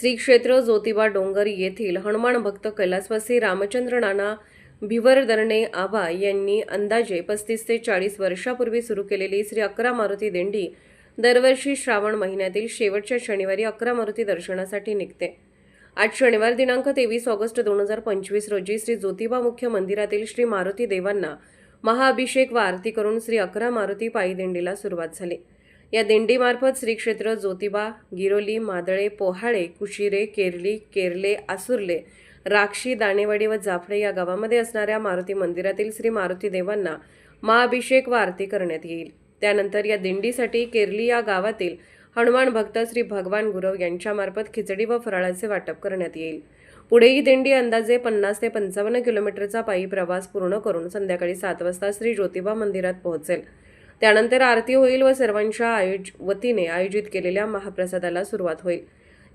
श्री क्षेत्र ज्योतिबा डोंगर येथील हनुमान भक्त कैलासवासी रामचंद्र नाना भिवरदरणे आबा यांनी अंदाजे पस्तीस ते चाळीस वर्षापूर्वी सुरू केलेली श्री अकरा मारुती दिंडी दरवर्षी श्रावण महिन्यातील शेवटच्या शनिवारी अकरा मारुती दर्शनासाठी निघते. आज शनिवार दिनांक तेवीस ऑगस्ट दोन हजार पंचवीस रोजी श्री ज्योतिबा मुख्य मंदिरातील श्री मारुती देवांना महाअभिषेक व आरती करून श्री अकरा मारुती पायी दिंडीला सुरुवात झाली. या दिंडीमार्फत श्री क्षेत्र ज्योतिबा गिरोली मादळे पोहाळे कुशिरे केरली केरले आसुर्ले राक्षी दाणेवाडी व जाफळे या गावामध्ये असणाऱ्या मारुती मंदिरातील श्री मारुती देवांना महाअभिषेक व आरती करण्यात येईल. त्यानंतर या दिंडीसाठी केरली या गावातील हनुमान भक्त श्री भगवान गुरव यांच्यामार्फत खिचडी व फराळाचे वाटप करण्यात येईल. पुढे ही दिंडी अंदाजे पन्नास ते पंचावन्न किलोमीटरचा पायी प्रवास पूर्ण करून संध्याकाळी सात वाजता श्री ज्योतिबा मंदिरात पोहोचेल. त्यानंतर आरती होईल व सर्वांच्या आयोज वतीने आयोजित केलेल्या महाप्रसादाला सुरुवात होईल.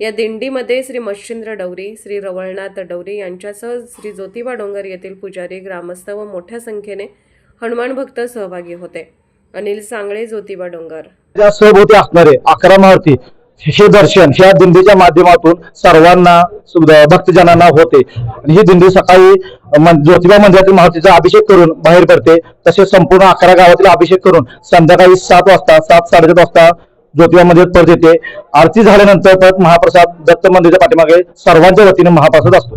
या दिंडीमध्ये श्री मच्छिंद्र डवरी श्री रवळनाथ डवरी यांच्यासह श्री ज्योतिबा डोंगर येथील पुजारी ग्रामस्थ व मोठ्या संख्येने हनुमान भक्त सहभागी होते. अनिल सांगळे ज्योतिबा डोंगर. सहभोवती असणारे अकरा मारुती हे दर्शन ह्या दिंडीच्या माध्यमातून सर्वांना भक्तजनांना होते. आणि ही दिंडी सकाळी ज्योतिबा मंदिरातील मारुतीचा अभिषेक करून बाहेर पडते. तसेच संपूर्ण अकरा गावातील अभिषेक करून संध्याकाळी सात वाजता सात साडेसात वाजता ज्योतिबा मंदिरात परत येते. आरती झाल्यानंतर परत महाप्रसाद दत्त मंदिराच्या पाठीमागे सर्वांच्या वतीने महाप्रसाद असतो.